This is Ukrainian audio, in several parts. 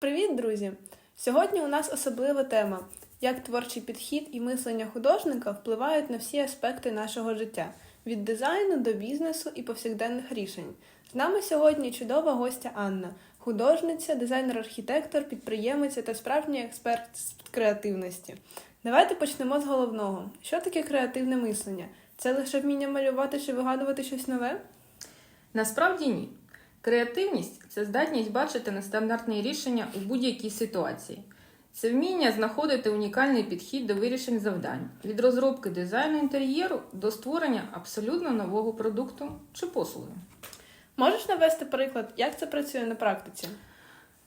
Привіт, друзі! Сьогодні у нас особлива тема: як творчий підхід і мислення художника впливають на всі аспекти нашого життя від дизайну до бізнесу і повсякденних рішень. З нами сьогодні чудова гостя Анна, художниця, дизайнер-архітектор, підприємиця та справжній експерт з креативності. Давайте почнемо з головного: що таке креативне мислення? Це лише вміння малювати чи вигадувати щось нове? Насправді ні. Креативність це здатність бачити нестандартні рішення у будь-якій ситуації. Це вміння знаходити унікальний підхід до вирішень завдань від розробки дизайну інтер'єру до створення абсолютно нового продукту чи послуги. Можеш навести приклад, як це працює на практиці?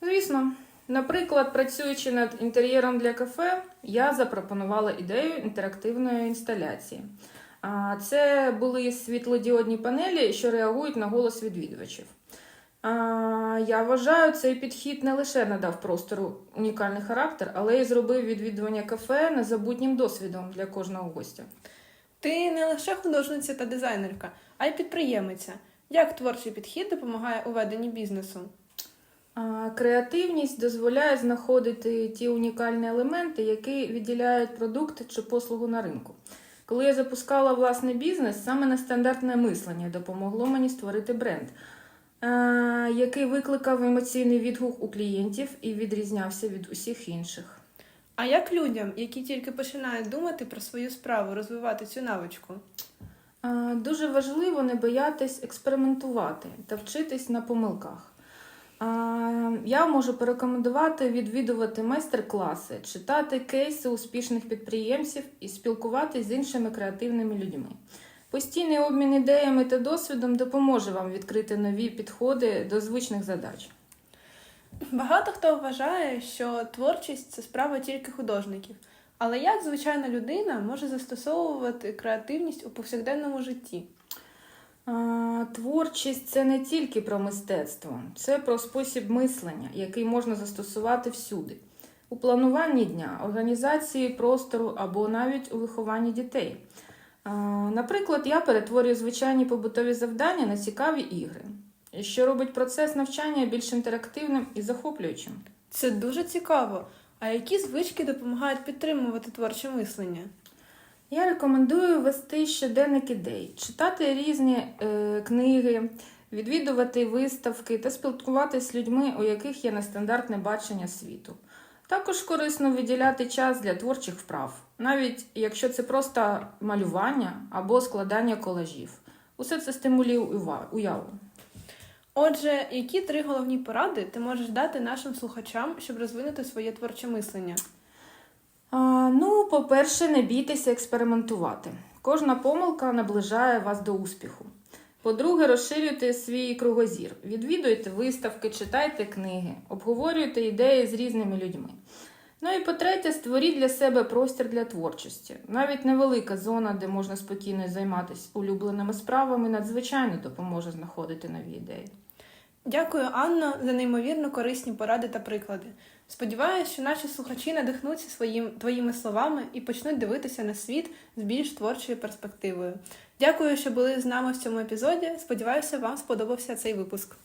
Звісно, наприклад, працюючи над інтер'єром для кафе, я запропонувала ідею інтерактивної інсталяції. Це були світлодіодні панелі, що реагують на голос відвідувачів. Я вважаю, цей підхід не лише надав простору унікальний характер, але й зробив відвідування кафе незабутнім досвідом для кожного гостя. Ти не лише художниця та дизайнерка, а й підприємиця. Як творчий підхід допомагає у веденні бізнесу? Креативність дозволяє знаходити ті унікальні елементи, які відділяють продукт чи послугу на ринку. Коли я запускала власний бізнес, саме нестандартне мислення допомогло мені створити бренд, е, який викликав емоційний відгук у клієнтів і відрізнявся від усіх інших. А як людям, які тільки починають думати про свою справу, розвивати цю навичку? Е, Дуже важливо не боятись експериментувати та вчитись на помилках. Я можу порекомендувати відвідувати майстер-класи, читати кейси успішних підприємців і спілкуватись з іншими креативними людьми. Постійний обмін ідеями та досвідом допоможе вам відкрити нові підходи до звичних задач. Багато хто вважає, що творчість це справа тільки художників. Але як звичайна людина може застосовувати креативність у повсякденному житті? Творчість це не тільки про мистецтво, це про спосіб мислення, який можна застосувати всюди. У плануванні дня, організації простору або навіть у вихованні дітей. Наприклад, я перетворюю звичайні побутові завдання на цікаві ігри, що робить процес навчання більш інтерактивним і захоплюючим. Це дуже цікаво. А які звички допомагають підтримувати творче мислення? Я рекомендую вести щоденник ідей, читати різні е, книги, відвідувати виставки та спілкуватися з людьми, у яких є нестандартне бачення світу. Також корисно виділяти час для творчих вправ, навіть якщо це просто малювання або складання колажів. Усе це стимулює уяву. Отже, які три головні поради ти можеш дати нашим слухачам, щоб розвинути своє творче мислення? Ну, по-перше, не бійтеся експериментувати. Кожна помилка наближає вас до успіху. По-друге, розширюйте свій кругозір, відвідуйте виставки, читайте книги, обговорюйте ідеї з різними людьми. Ну і по-третє, створіть для себе простір для творчості. Навіть невелика зона, де можна спокійно займатися улюбленими справами, надзвичайно допоможе знаходити нові ідеї. Дякую, Анно, за неймовірно корисні поради та приклади. Сподіваюся, що наші слухачі надихнуться своїм твоїми словами і почнуть дивитися на світ з більш творчою перспективою. Дякую, що були з нами в цьому епізоді. Сподіваюся, вам сподобався цей випуск.